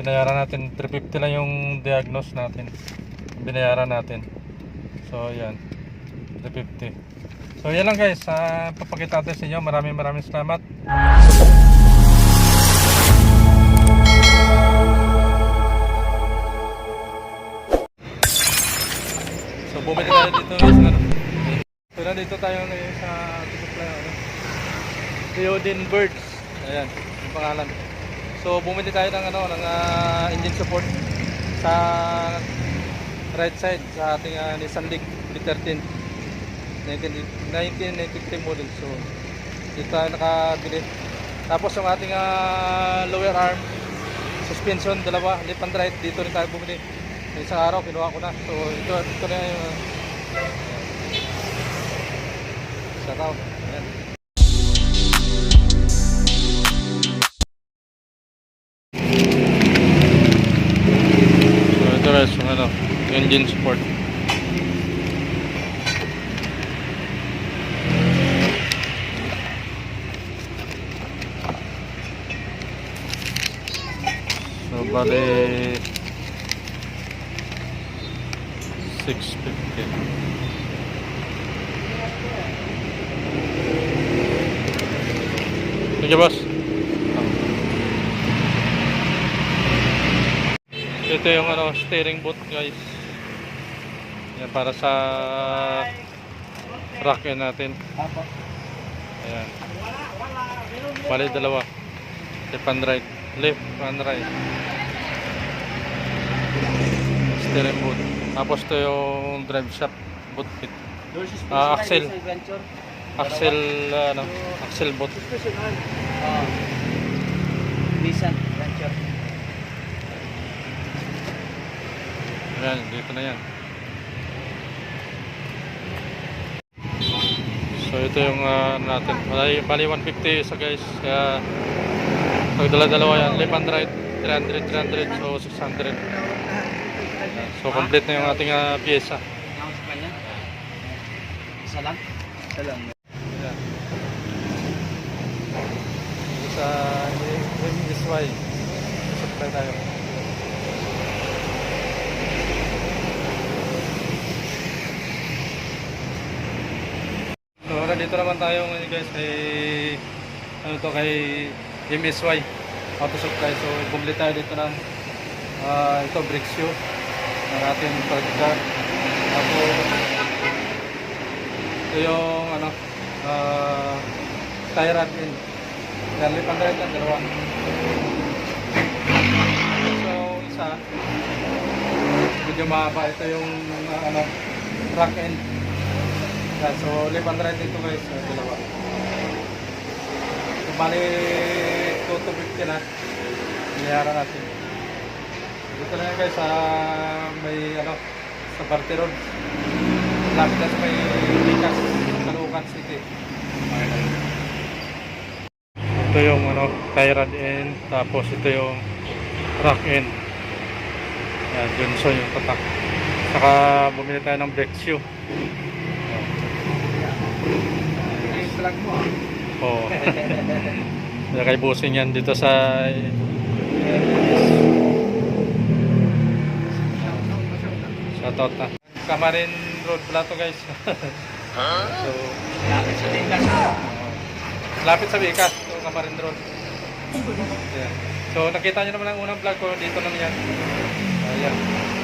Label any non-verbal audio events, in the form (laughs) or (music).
binayaran natin 350 lang yung diagnose natin. Binayaran natin. So, yan. 350. So, yan lang guys. Uh, papakita natin sa inyo. Maraming maraming salamat. So, bumili tayo dito guys. So, nandito tayo ngayon sa supply. Ano? Theodin Birds. Ayan, yung pangalan. So, bumili tayo ng ano, ng ah, engine support sa right side sa ating ah, Nissan Leaf B13 19 1993 model. So, dito tayo nakabili. Tapos yung ating ah, lower arm suspension dalawa, left and right dito rin tayo bumili. Isang araw kinuha ko na. So, ito ito na yung uh, shout out. Guys, yung ano, engine support. So bali 650. Sige boss. Ito yung ano, steering boot guys. Yan para sa rack yan natin. Ayan. Bali dalawa. Left and right. Left and right. Steering boot. Tapos ito yung drive shaft boot kit. Ah, axle. Axle, ano, axle boot. Oh. Nissan Ayan, dito na yan. So ito yung ah, ano natin. Bali, bali 150 isa guys. Kaya pagdala-dalawa yan. Left and right. 300, 300. So 600. Ayan. So complete na yung ating uh, pyesa. Ang sa kanya. Isa lang? Isa lang. Ayan. Sa MSY. Supply tayo. Nandito naman tayo ngayon guys kay ano to kay MSY Auto Supply. So, bumili tayo dito ng ah, ito brake shoe ng ating project car. Tapos ito yung ano ah tie rod din. Yan, lip and right lang, dalawa. So, isa medyo mahaba. Ito yung ah, ano rack end. Yan, so and right dito guys, uh, dalawa. So, bali 250 na. Binayaran natin. Dito na guys sa may ano sa Barte Road. Lapit na sa may Likas, Caloocan City. Ito yung ano, tie rod end, tapos ito yung rack end. Yan, Johnson yung tatak. Saka bumili tayo ng brake shoe. Vlog mo ah. Oo. (laughs) Kaya kay Busing yan dito sa Shoutout na. Kamarin Road pala to guys. (laughs) so, Lapit sa Likas. lapit sa Vikas. So, Kamarin Road. Yeah. So, nakita nyo naman ang unang vlog ko. Dito naman yan. Ayan.